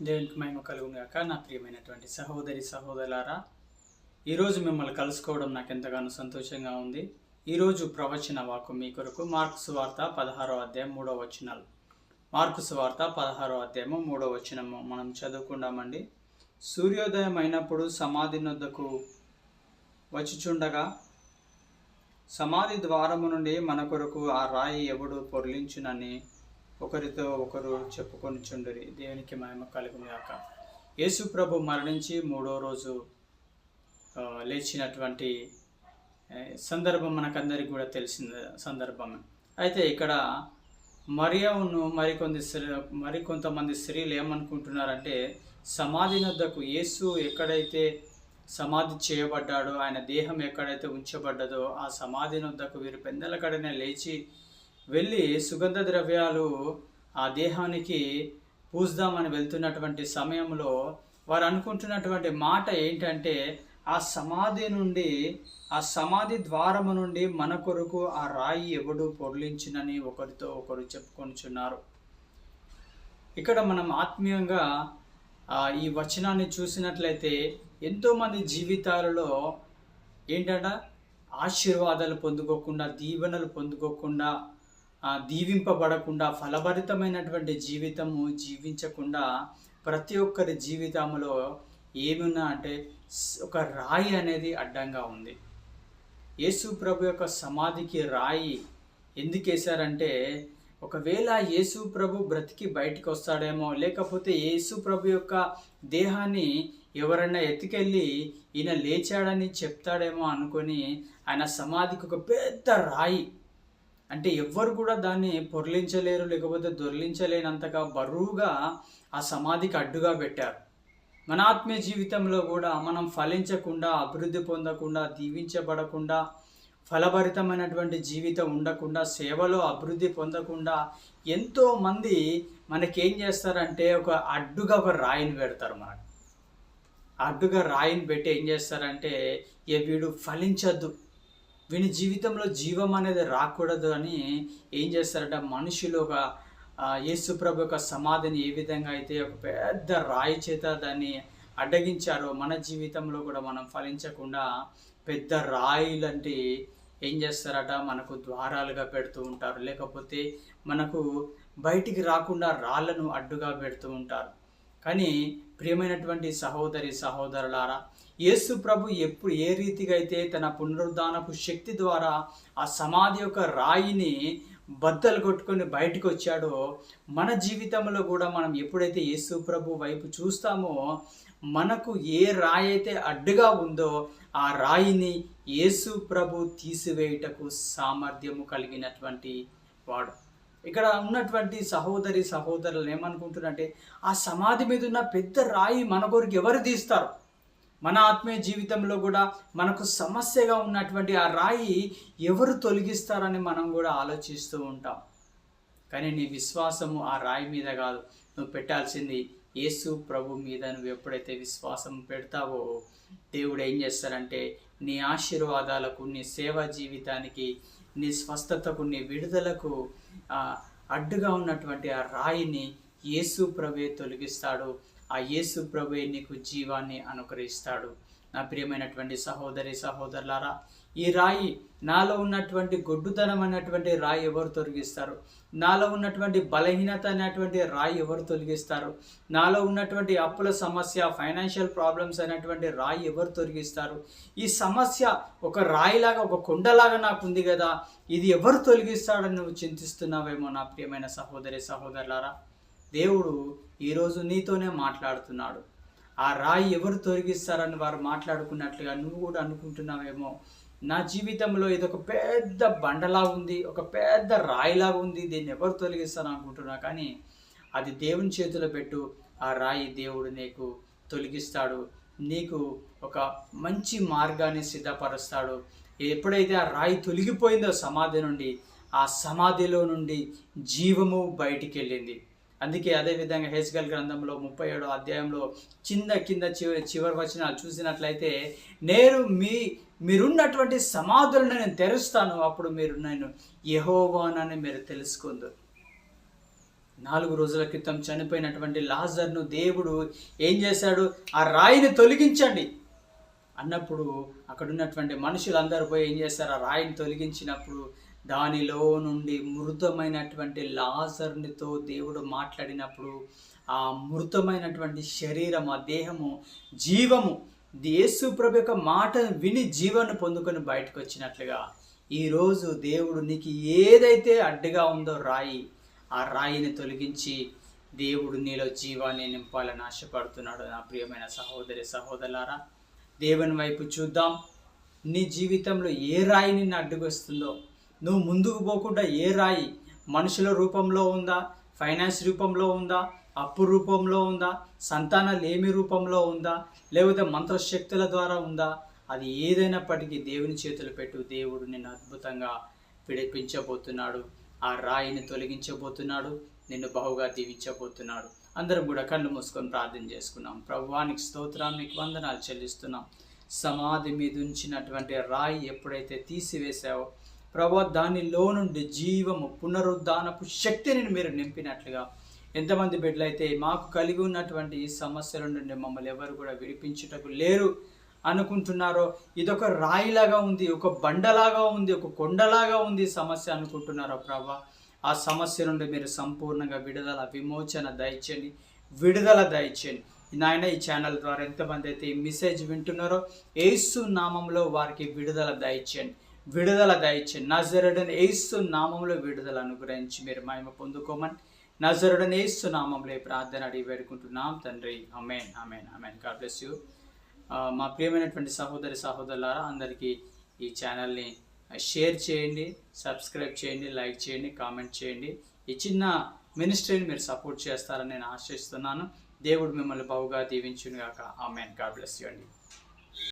దేవునికి మహిమ కలుగుగాక నా ప్రియమైనటువంటి సహోదరి సహోదరులారా ఈరోజు మిమ్మల్ని కలుసుకోవడం నాకు ఎంతగానో సంతోషంగా ఉంది. ఈరోజు ప్రవచన వాకు మీ కొరకు మార్క్స్ వార్త పదహారో అధ్యాయం మూడో వచనాలు. మార్క్స్ వార్త పదహారో అధ్యాయము మూడో వచనము మనం చదువుకుందామండి. సూర్యోదయం అయినప్పుడు సమాధి నొద్దకు వచ్చిచుండగా సమాధి ద్వారము నుండి మన కొరకు ఆ రాయి ఎవడు పొర్లించునని ఒకరితో ఒకరు చెప్పుకొని చుండరి దేవునికి మహిమ కలుగుగాక యేసు ప్రభు మరణించి మూడో రోజు లేచినటువంటి సందర్భం మనకందరికి కూడా తెలిసిన సందర్భమే అయితే ఇక్కడ మరియవును మరికొంది స్త్రీ మరికొంతమంది స్త్రీలు ఏమనుకుంటున్నారంటే సమాధి నద్దకు యేసు ఎక్కడైతే సమాధి చేయబడ్డాడో ఆయన దేహం ఎక్కడైతే ఉంచబడ్డదో ఆ సమాధి నొద్దకు వీరు పెందల కడనే లేచి వెళ్ళి సుగంధ ద్రవ్యాలు ఆ దేహానికి పూజదామని వెళ్తున్నటువంటి సమయంలో వారు అనుకుంటున్నటువంటి మాట ఏంటంటే ఆ సమాధి నుండి ఆ సమాధి ద్వారము నుండి మన కొరకు ఆ రాయి ఎవడు పొర్లించినని ఒకరితో ఒకరు చెప్పుకొనిచున్నారు. ఇక్కడ మనం ఆత్మీయంగా ఈ వచనాన్ని చూసినట్లయితే ఎంతోమంది జీవితాలలో ఏంటంటే? ఆశీర్వాదాలు పొందుకోకుండా దీవెనలు పొందుకోకుండా దీవింపబడకుండా ఫలభరితమైనటువంటి జీవితము జీవించకుండా ప్రతి ఒక్కరి జీవితంలో ఏమున్నా అంటే ఒక రాయి అనేది అడ్డంగా ఉంది. యేసు ప్రభు యొక్క సమాధికి రాయి ఎందుకు వేశారంటే ఒకవేళ యేసు ప్రభు బ్రతికి బయటికి వస్తాడేమో లేకపోతే యేసు ప్రభు యొక్క దేహాన్ని ఎవరైనా ఎత్తుకెళ్ళి ఈయన లేచాడని చెప్తాడేమో అనుకొని ఆయన సమాధికి ఒక పెద్ద రాయి అంటే ఎవ్వరు కూడా దాన్ని పొర్లించలేరు లేకపోతే దొర్లించలేనంతగా బరువుగా ఆ సమాధికి అడ్డుగా పెట్టారు. మన ఆత్మీయ జీవితంలో కూడా మనం ఫలించకుండా అభివృద్ధి పొందకుండా దీవించబడకుండా ఫలభరితమైనటువంటి జీవితం ఉండకుండా సేవలో అభివృద్ధి పొందకుండా ఎంతోమంది మనకేం చేస్తారంటే ఒక అడ్డుగా ఒక రాయిని పెడతారు మనకు. అడ్డుగా రాయిని పెట్టి ఏం చేస్తారంటే ఏ వీడు ఫలించద్దు. వీని జీవితంలో జీవం అనేది రాకూడదు అని ఏం చేస్తారంటే? మనుషులు ఒక యేసుప్రభు యొక్క సమాధిని ఏ విధంగా అయితే ఒక పెద్ద రాయి చేత దాన్ని అడ్డగించారో మన జీవితంలో కూడా మనం ఫలించకుండా పెద్ద రాయి లాంటి ఏం చేస్తారట? మనకు ద్వారాలుగా పెడుతూ ఉంటారు. లేకపోతే మనకు బయటికి రాకుండా రాళ్ళను అడ్డుగా పెడుతూ ఉంటారు. కానీ ప్రియమైనటువంటి సహోదరి సహోదరులారా యేసు ప్రభు ఎప్పుడు ఏ రీతిగా అయితే తన పునరుద్ధానపు శక్తి ద్వారా ఆ సమాధి యొక్క రాయిని బద్దలు కొట్టుకొని బయటకు వచ్చాడో మన జీవితంలో కూడా మనం ఎప్పుడైతే యేసు ప్రభు వైపు చూస్తామో మనకు ఏ రాయి అయితే అడ్డుగా ఉందో ఆ రాయిని యేసు ప్రభు తీసివేయుటకు సామర్థ్యము కలిగినటువంటి వాడు. ఇక్కడ ఉన్నటువంటి సహోదరి సహోదరులు ఏమనుకుంటున్నారంటే ఆ సమాధి మీద ఉన్న పెద్ద రాయి మన కొరకు ఎవరు తీస్తారు? మన ఆత్మీయ జీవితంలో కూడా మనకు సమస్యగా ఉన్నటువంటి ఆ రాయి ఎవరు తొలగిస్తారని మనం కూడా ఆలోచిస్తూ ఉంటాం. కానీ నీ విశ్వాసము ఆ రాయి మీద కాదు. నువ్వు పెట్టాల్సింది యేసు ప్రభు మీద నువ్వు ఎప్పుడైతే విశ్వాసం పెడతావో దేవుడు ఏం చేస్తారంటే నీ ఆశీర్వాదాలకు నీ సేవా జీవితానికి నీ స్వస్థతకు నీ విడుదలకు అడ్డుగా ఉన్నటువంటి ఆ రాయిని యేసు ప్రభే తొలగిస్తాడు. ఆ యేసు ప్రభే నీకు జీవాన్ని అనుకరిస్తాడు నా ప్రియమైనటువంటి సహోదరి సహోదరులారా ఈ రాయి నాలో ఉన్నటువంటి గొడ్డుతనం అనేటువంటి రాయి ఎవరు తొలగిస్తారు? నాలో ఉన్నటువంటి బలహీనత అనేటువంటి రాయి ఎవరు తొలగిస్తారు? నాలో ఉన్నటువంటి అప్పుల సమస్య ఫైనాన్షియల్ ప్రాబ్లమ్స్ అనేటువంటి రాయి ఎవరు తొలగిస్తారు? ఈ సమస్య ఒక రాయిలాగా ఒక కొండలాగా నాకు ఉంది కదా ఇది ఎవరు తొలగిస్తాడని నువ్వు చింతిస్తున్నావేమో నా ప్రియమైన సహోదరి సహోదరులారా? దేవుడు ఈరోజు నీతోనే మాట్లాడుతున్నాడు. ఆ రాయి ఎవరు తొలగిస్తారని వారు మాట్లాడుకున్నట్లుగా నువ్వు కూడా అనుకుంటున్నావేమో. నా జీవితంలో ఇది ఒక పెద్ద బండలా ఉంది ఒక పెద్ద రాయిలాగా ఉంది దీన్ని ఎవరు తొలగిస్తాను అనుకుంటున్నా కానీ అది దేవుని చేతిలో పెట్టు ఆ రాయి దేవుడు నీకు తొలగిస్తాడు. నీకు ఒక మంచి మార్గాన్ని సిద్ధపరుస్తాడు. ఎప్పుడైతే ఆ రాయి తొలగిపోయిందో సమాధి నుండి ఆ సమాధిలో నుండి జీవము బయటికి వెళ్ళింది అందుకే అదే విధంగా హెచ్గల్ గ్రంథంలో ముప్పై ఏడో అధ్యాయంలో కింద కింద చివరి చివరి వచనాలు చూసినట్లయితే నేను మీ మీరున్నటువంటి సమాధులను నేను తెరుస్తాను. అప్పుడు మీరు నేను యహోవానని మీరు తెలుసుకుందరు. నాలుగు రోజుల క్రితం చనిపోయినటువంటి లాజర్ను దేవుడు ఏం చేశాడు? ఆ రాయిని తొలగించండి. అన్నప్పుడు అక్కడ ఉన్నటువంటి మనుషులందరూ పోయి ఏం చేస్తారు ఆ రాయిని తొలగించినప్పుడు దానిలో నుండి మృతమైనటువంటి లాజర్నితో దేవుడు మాట్లాడినప్పుడు ఆ మృతమైనటువంటి శరీరం ఆ దేహము జీవము యేసు ప్రభు యొక్క మాట విని జీవాన్ని పొందుకొని బయటకు వచ్చినట్లుగా ఈరోజు దేవుడు నీకు ఏదైతే అడ్డుగా ఉందో రాయి ఆ రాయిని తొలగించి దేవుడు నీలో జీవాన్ని నింపాలని ఆశపడుతున్నాడు. నా ప్రియమైన సహోదరి సహోదరులారా దేవుని వైపు చూద్దాం. నీ జీవితంలో ఏ రాయి నిన్ను అడ్డుకొస్తుందో నువ్వు ముందుకు పోకుండా ఏ రాయి మనుషుల రూపంలో ఉందా? ఫైనాన్స్ రూపంలో ఉందా? అప్పు రూపంలో ఉందా? సంతాన లేమి రూపంలో ఉందా? లేకపోతే మంత్రశక్తుల ద్వారా ఉందా? అది ఏదైనప్పటికీ దేవుని చేతులు పెట్టు. దేవుడు నిన్ను అద్భుతంగా విడిపించబోతున్నాడు. ఆ రాయిని తొలగించబోతున్నాడు. నిన్ను బహుగా దీవించబోతున్నాడు. అందరం కూడా కళ్ళు మూసుకొని ప్రార్థన చేసుకున్నాం. ప్రభువానికి స్తోత్రానికి వందనాలు చెల్లిస్తున్నాం. సమాధి మీద ఉంచినటువంటి రాయి ఎప్పుడైతే తీసివేశావో ప్రభు దానిలో నుండి జీవము పునరుద్ధానపు శక్తిని మీరు నింపినట్లుగా ఎంతమంది బిడ్డలైతే మాకు కలిగి ఉన్నటువంటి ఈ సమస్యల నుండి మమ్మల్ని ఎవరు కూడా విడిపించుటకు లేరు అనుకుంటున్నారో ఇదొక రాయిలాగా ఉంది ఒక బండలాగా ఉంది ఒక కొండలాగా ఉంది సమస్య అనుకుంటున్నారో ప్రభా ఆ సమస్య నుండి మీరు సంపూర్ణంగా విడుదల విమోచన దయచేయండి విడుదల దయచేయండి. నాయన ఈ ఛానల్ ద్వారా ఎంతమంది అయితే ఈ మెసేజ్ వింటున్నారో ఏసు నామంలో వారికి విడుదల దయచేయండి. విడుదల దయచి. నజరుడని ఏసు నామంలో విడుదల అనుగ్రహించి మీరు మహిమ పొందుకోమని నజరుడని ఏసు నామంలో ప్రార్థన అడిగి వేడుకుంటున్నాం తండ్రి. Amen amen amen God bless you మా ప్రియమైనటువంటి సహోదరి సహోదరులారా అందరికీ ఈ ఛానల్ని షేర్ చేయండి సబ్స్క్రైబ్ చేయండి లైక్ చేయండి కామెంట్ చేయండి. ఈ చిన్న మినిస్ట్రీని మీరు సపోర్ట్ చేస్తారని నేను ఆశిస్తున్నాను. దేవుడు మిమ్మల్ని బహుగా దీవించుగాక ఆమెన్. గాడ్ బ్లెస్ యూ అండి.